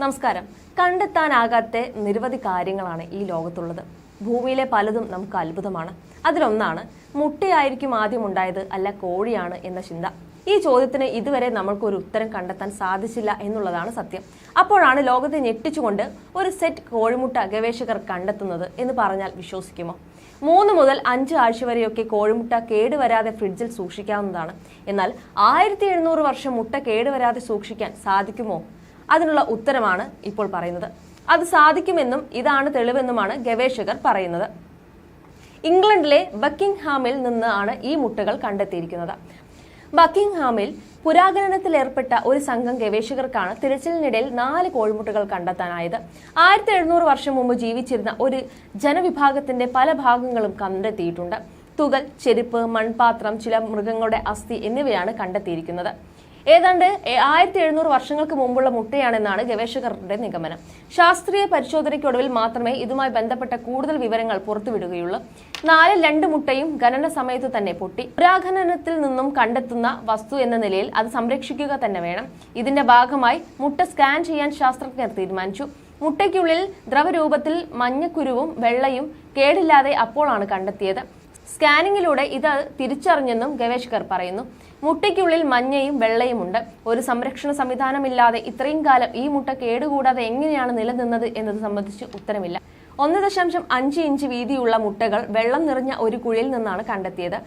നമസ്കാരം. കണ്ടെത്താനാകാത്ത നിരവധി കാര്യങ്ങളാണ് ഈ ലോകത്തുള്ളത്. ഭൂമിയിലെ പലതും നമുക്ക് അത്ഭുതമാണ്. അതിലൊന്നാണ് മുട്ടയായിരിക്കും ആദ്യം ഉണ്ടായത് അല്ല കോഴിയാണ് എന്ന ചിന്ത. ഈ ചോദ്യത്തിന് ഇതുവരെ നമ്മൾക്കൊരു ഉത്തരം കണ്ടെത്താൻ സാധിച്ചില്ല എന്നുള്ളതാണ് സത്യം. അപ്പോഴാണ് ലോകത്തെ ഞെട്ടിച്ചുകൊണ്ട് ഒരു സെറ്റ് കോഴിമുട്ട ഗവേഷകർ കണ്ടെത്തുന്നത് എന്ന് പറഞ്ഞാൽ വിശ്വസിക്കുമോ? മൂന്ന് മുതൽ അഞ്ച് ആഴ്ച വരെയൊക്കെ കോഴിമുട്ട കേടുവരാതെ ഫ്രിഡ്ജിൽ സൂക്ഷിക്കാവുന്നതാണ്. എന്നാൽ ആയിരത്തി എഴുന്നൂറ് വർഷം മുട്ട കേടുവരാതെ സൂക്ഷിക്കാൻ സാധിക്കുമോ? അതിനുള്ള ഉത്തരമാണ് ഇപ്പോൾ പറയുന്നത്. അത് സാധിക്കുമെന്നും ഇതാണ് തെളിവെന്നുമാണ് ഗവേഷകർ പറയുന്നത്. ഇംഗ്ലണ്ടിലെ ബക്കിംഗ്ഹാമിൽ നിന്നാണ് ഈ മുട്ടകൾ കണ്ടെത്തിയിരിക്കുന്നത്. ബക്കിംഗ്ഹാമിൽ പുരാഖനനത്തിൽ ഏർപ്പെട്ട ഒരു സംഘം ഗവേഷകർക്കാണ് തിരച്ചിലിനിടയിൽ നാല് കോഴിമുട്ടകൾ കണ്ടെത്താനായത്. ആയിരത്തി എഴുന്നൂറ് വർഷം മുമ്പ് ജീവിച്ചിരുന്ന ഒരു ജനവിഭാഗത്തിന്റെ പല ഭാഗങ്ങളും കണ്ടെത്തിയിട്ടുണ്ട്. തുകൽ ചെരുപ്പ് മൺപാത്രം ചില മൃഗങ്ങളുടെ അസ്ഥി എന്നിവയാണ് കണ്ടെത്തിയിരിക്കുന്നത്. ഏതാണ്ട് ആയിരത്തി എഴുന്നൂറ് വർഷങ്ങൾക്ക് മുമ്പുള്ള മുട്ടയാണെന്നാണ് ഗവേഷകരുടെ നിഗമനം. ശാസ്ത്രീയ പരിശോധനയ്ക്കൊടുവിൽ മാത്രമേ ഇതുമായി ബന്ധപ്പെട്ട കൂടുതൽ വിവരങ്ങൾ പുറത്തുവിടുകയുള്ളൂ. നാല് രണ്ട് മുട്ടയും ഖനന സമയത്ത് തന്നെ പൊട്ടി. പുരാഖനനത്തിൽ നിന്നും കണ്ടെത്തുന്ന വസ്തു എന്ന നിലയിൽ അത് സംരക്ഷിക്കുക തന്നെ വേണം. ഇതിന്റെ ഭാഗമായി മുട്ട സ്കാൻ ചെയ്യാൻ ശാസ്ത്രജ്ഞർ തീരുമാനിച്ചു. മുട്ടയ്ക്കുള്ളിൽ ദ്രവരൂപത്തിൽ മഞ്ഞക്കുരുവും വെള്ളയും കേടില്ലാതെ അപ്പോഴാണ് കണ്ടെത്തിയത്. സ്കാനിങ്ങിലൂടെ ഇത് തിരിച്ചറിഞ്ഞെന്നും ഗവേഷകർ പറയുന്നു. മുട്ടയ്ക്കുള്ളിൽ മഞ്ഞയും വെള്ളയുമുണ്ട്. ഒരു സംരക്ഷണ സംവിധാനമില്ലാതെ ഇത്രയും കാലം ഈ മുട്ട കേടുകൂടാതെ എങ്ങനെയാണ് നിലനിന്നത് എന്നത് സംബന്ധിച്ച് ഉത്തരമില്ല. ഒന്ന് ദശാംശം അഞ്ച് ഇഞ്ച് വീതിയുള്ള മുട്ടകൾ വെള്ളം നിറഞ്ഞ ഒരു കുഴിയിൽ നിന്നാണ് കണ്ടെത്തിയത്.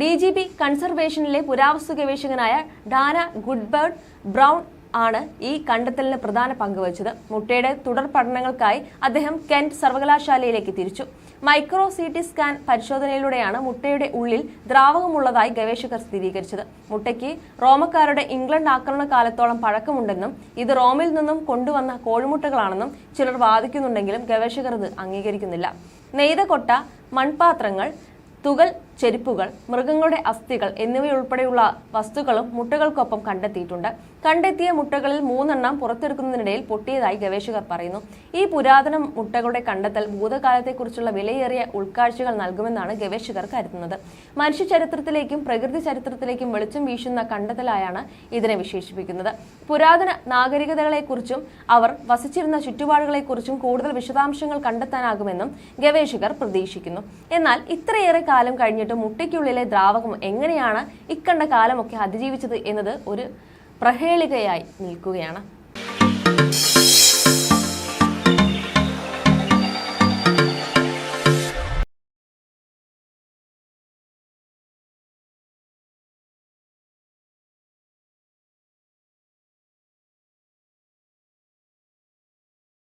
ഡി ജി പി കൺസർവേഷനിലെ പുരാവസ്തു ഗവേഷകനായ ഡാന ഗുഡ്ബേർഡ് ബ്രൗൺ ആണ് ഈ കണ്ടെത്തലിന് പ്രധാന പങ്ക് വഹിച്ചത് മുട്ടയുടെ തുടർ പഠനങ്ങൾക്കായി അദ്ദേഹം കെന്റ് സർവകലാശാലയിലേക്ക് തിരിച്ചു. മൈക്രോ സി ടി സ്കാൻ പരിശോധനയിലൂടെയാണ് മുട്ടയുടെ ഉള്ളിൽ ദ്രാവകമുള്ളതായി ഗവേഷകർ സ്ഥിരീകരിച്ചത്. മുട്ടയ്ക്ക് റോമക്കാരുടെ ഇംഗ്ലണ്ട് ആക്രമണ കാലത്തോളം പഴക്കമുണ്ടെന്നും ഇത് റോമിൽ നിന്നും കൊണ്ടുവന്ന കോഴിമുട്ടകളാണെന്നും ചിലർ വാദിക്കുന്നുണ്ടെങ്കിലും ഗവേഷകർ ഇത് അംഗീകരിക്കുന്നില്ല. നെയ്ത കൊട്ട മൺപാത്രങ്ങൾ തുകൽ ചെരുപ്പുകൾ മൃഗങ്ങളുടെ അസ്ഥികൾ എന്നിവയുൾപ്പെടെയുള്ള വസ്തുക്കളും മുട്ടകൾക്കൊപ്പം കണ്ടെത്തിയിട്ടുണ്ട്. കണ്ടെത്തിയ മുട്ടകളിൽ മൂന്നെണ്ണം പുറത്തെടുക്കുന്നതിനിടയിൽ പൊട്ടിയതായി ഗവേഷകർ പറയുന്നു. ഈ പുരാതന മുട്ടകളുടെ കണ്ടെത്തൽ ഭൂതകാലത്തെക്കുറിച്ചുള്ള വിലയേറിയ ഉൾക്കാഴ്ചകൾ നൽകുമെന്നാണ് ഗവേഷകർ കരുതുന്നത്. മനുഷ്യ ചരിത്രത്തിലേക്കും പ്രകൃതി ചരിത്രത്തിലേക്കും വെളിച്ചം വീശുന്ന കണ്ടെത്തലായാണ് ഇതിനെ വിശേഷിപ്പിക്കുന്നത്. പുരാതന നാഗരികതകളെക്കുറിച്ചും അവർ വസിച്ചിരുന്ന ചുറ്റുപാടുകളെക്കുറിച്ചും കൂടുതൽ വിശദാംശങ്ങൾ കണ്ടെത്താനാകുമെന്നും ഗവേഷകർ പ്രതീക്ഷിക്കുന്നു. എന്നാൽ ഇത്രയേറെ കാലം കഴിഞ്ഞിട്ട് മുട്ടയ്ക്കുള്ളിലെ ദ്രാവകം എങ്ങനെയാണ് ഇക്കണ്ട കാലമൊക്കെ അതിജീവിച്ചത് എന്നത് ഒരു പ്രഹേളികയായി നിൽക്കുകയാണ്.